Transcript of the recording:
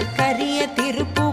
கரிய திருப்புகழ்